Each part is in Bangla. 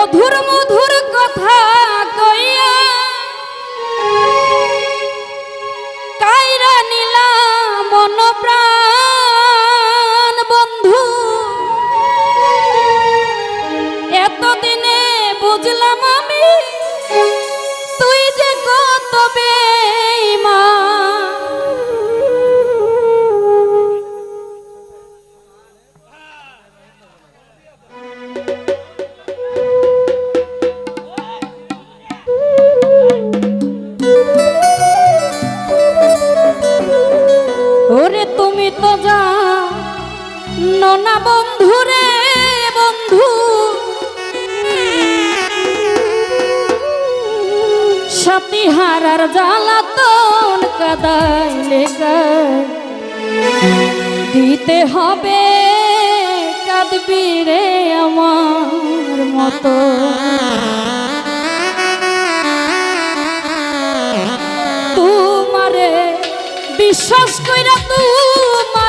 মধুর মধুর কথা কইয়া কাইরা নিলা মন প্রাণ বন্ধু। এতদিনে বুঝলাম ননা বন্ধু রে, বন্ধু। সাথী হারার জ্বালাতন কাদাইলে কার দিতে হবে কাঁদবি রে আমার মতো। তোমারে বিশ্বাস কইরা তোমারে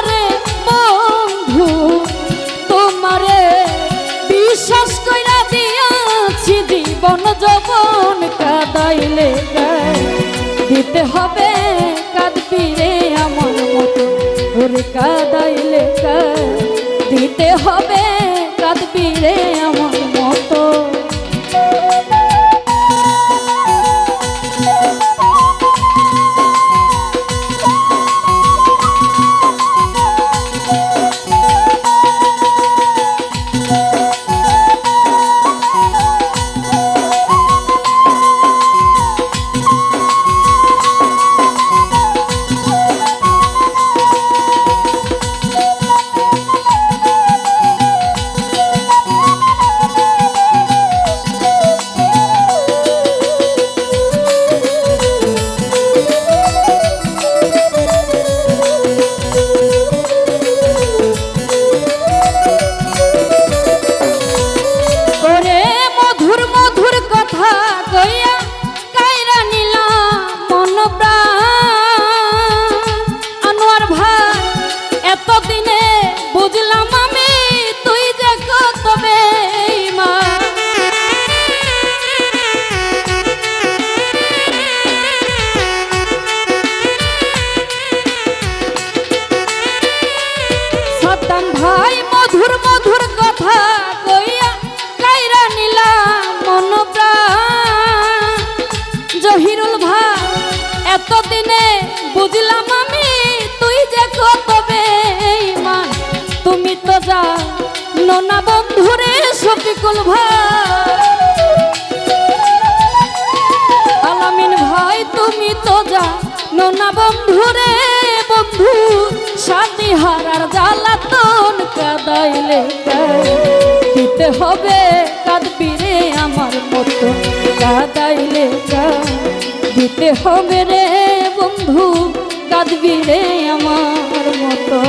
গায় দিতে হবে কাঁদবি রে আমার মতো। ওরে কাদাইলে দিতে হবে কাঁদবি রে আমার ভাই, আলামিন ভাই, তুমি তো যা নোনা বন্ধু রে বন্ধু সাথী হারার জ্বালাতন কাদাইলে। দিতে হবে কাঁদবি রে আমার মতো, কাদাইলে। দিতে হবে রে বন্ধু কাঁদবি রে আমার মতো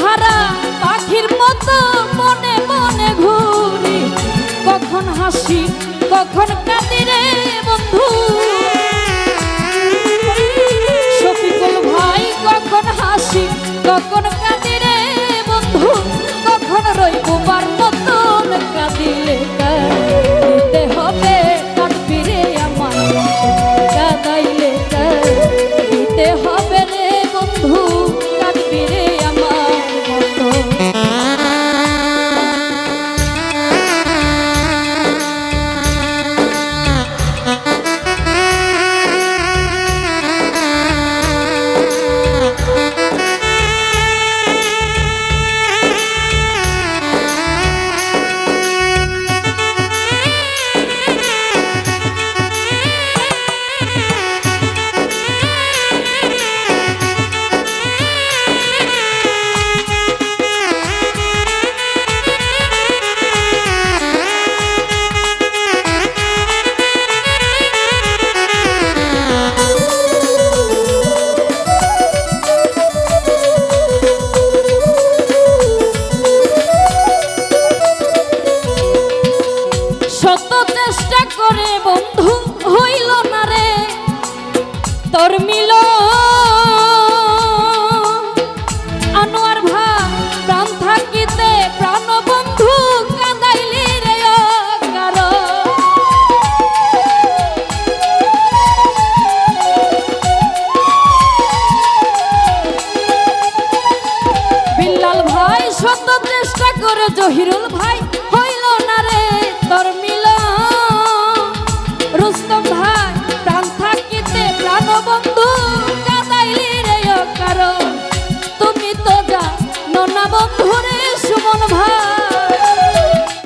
হারা পাখির মতো মনে মনে ঘুরি। কখন হাসি, কখন কাঁদি রে বন্ধু। শফিকুল ভাই কখন হাসি, কখন কাঁদি করে জহিরুল ভাই হইল না রে